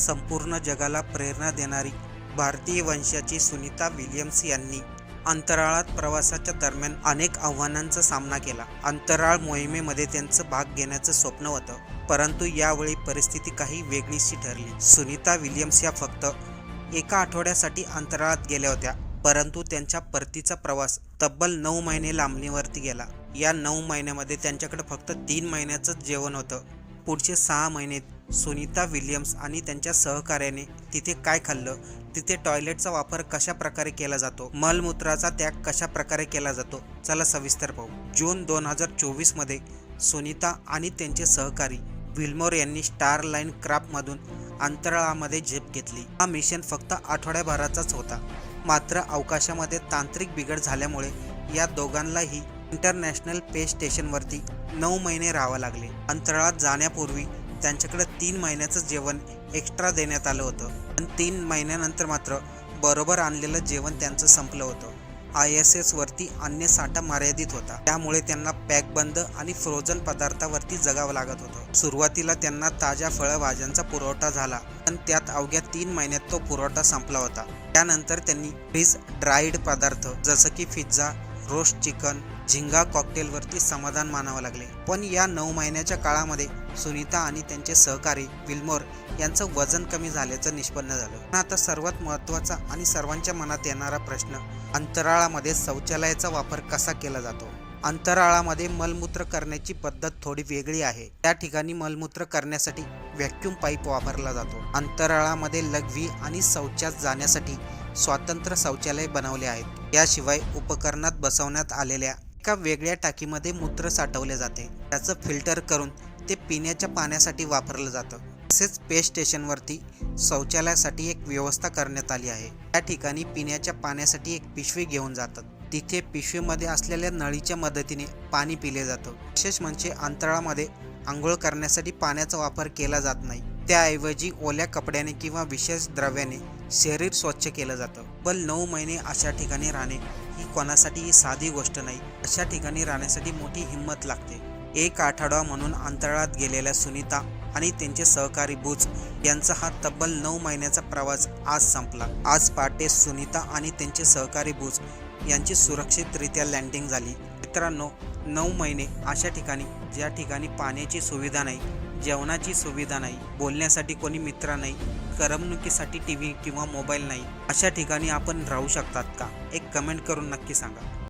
संपूर्ण जगाला प्रेरणा देणारी भारतीय वंशाची सुनीता विलियम्स यांनी अंतराळात प्रवासाच्या दरम्यान अनेक आव्हानांचा सामना केला. अंतराळ मोहिमेमध्ये त्यांचं भाग घेण्याचं स्वप्न होतं परंतु यावेळी परिस्थिती काही वेगळीशी ठरली. सुनीता विलियम्स या फक्त एका आठवड्यासाठी अंतराळात गेल्या होत्या परंतु त्यांच्या परतीचा प्रवास तब्बल नऊ महिने लांबणीवरती गेला. या नऊ महिन्यामध्ये त्यांच्याकडे फक्त तीन महिन्याचंच जेवण होतं. पुढचे सहा महिने सुनीता विलियम्स आणि त्यांच्या सहकार्याने तिथे काय खाल्लं? तिथे टॉयलेटचा वापर कशा प्रकारे केला जातो? मलमूत्राचा त्याग कशा प्रकारे केला जातो? चला सविस्तर पाहू. जून दोन हजार चोवीसमध्ये सुनीता आणि त्यांचे सहकारी विल्मोर यांनी स्टार लाईन क्राफ्टमधून अंतराळामध्ये झेप घेतली. हा मिशन फक्त आठवड्याभराचाच होता. मात्र अवकाशामध्ये तांत्रिक बिघड झाल्यामुळे या दोघांनाही इंटरनॅशनल पे स्टेशनवरती नऊ महिने राहावं लागले. अंतराळात जाण्यापूर्वी त्यांच्याकडे तीन महिन्याचं जेवण एक्स्ट्रा देण्यात आलं होतं. पण तीन महिन्यानंतर मात्र बरोबर आणलेलं जेवण त्यांचं संपलं होतं. आय एस एसवरती अन्य साठा मर्यादित होता. त्यामुळे त्यांना पॅकबंद आणि फ्रोझन पदार्थावरती जगावं लागत होतं. सुरुवातीला त्यांना ताज्या फळभाज्यांचा पुरवठा झाला पण त्यात अवघ्या तीन महिन्यात तो पुरवठा संपला होता. त्यानंतर त्यांनी फ्रीज ड्राईड पदार्थ जसं की पिझ्झा रोस्ट चिकन झिंगा कॉकटेलवरती समाधान मानावं लागले. पण या नऊ महिन्याच्या काळामध्ये सुनीता आणि त्यांचे सहकारी विल्मोर यांचं वजन कमी झाल्याचं निष्पन्न झालं. पण आता सर्वात महत्त्वाचा आणि सर्वांच्या मनात येणारा प्रश्न अंतराळामध्ये शौचालयाचा वापर कसा केला जातो? अंतराळामध्ये मलमूत्र करण्याची पद्धत थोडी वेगळी आहे. त्या ठिकाणी मलमूत्र करण्यासाठी व्हॅक्यूम पाईप वापरला जातो. अंतराळामध्ये लघवी आणि शौचास जाण्यासाठी स्वतंत्र शौचालय बनवले आहेत. याशिवाय उपकरणात बसवण्यात आलेल्या एका वेगळ्या टाकीमध्ये मूत्र साठवले जाते. त्याचं फिल्टर करून ते पिण्याच्या पाण्यासाठी वापरलं जातं. तसेच पे स्टेशनवरती शौचालयासाठी एक व्यवस्था करण्यात आली आहे. त्या ठिकाणी पिण्याच्या पाण्यासाठी एक पिशवी घेऊन जातात. तिथे पिशवीमध्ये असलेल्या नळीच्या मदतीने पाणी पिले जातं. विशेष म्हणजे अंतराळामध्ये आंघोळ करण्यासाठी पाण्याचा वापर केला जात नाही. त्याऐवजी ओल्या कपड्याने किंवा विशेष द्रव्याने शरीर स्वच्छ केलं जातं. बल नऊ महिने अशा ठिकाणी राहणे ही कोणासाठी ही साधी गोष्ट नाही. अशा ठिकाणी राहण्यासाठी मोठी हिंमत लागते. एक आठवडा म्हणून अंतराळात गेलेल्या सुनीता आणि त्यांचे सहकारी बुज यांचा हा तब्बल नऊ महिन्याचा प्रवास आज संपला. आज पहाटे सुनीता आणि त्यांचे सहकारी बुज यांची सुरक्षितरित्या लँडिंग झाली. मित्रांनो नऊ महिने अशा ठिकाणी ज्या ठिकाणी पाण्याची सुविधा नाही जेवणाची सुविधा नाही बोलण्यासाठी कोणी मित्र नाही करमणुकीसाठी टी व्ही किंवा मोबाईल नाही अशा ठिकाणी आपण राहू शकतात का? एक कमेंट करून नक्की सांगा.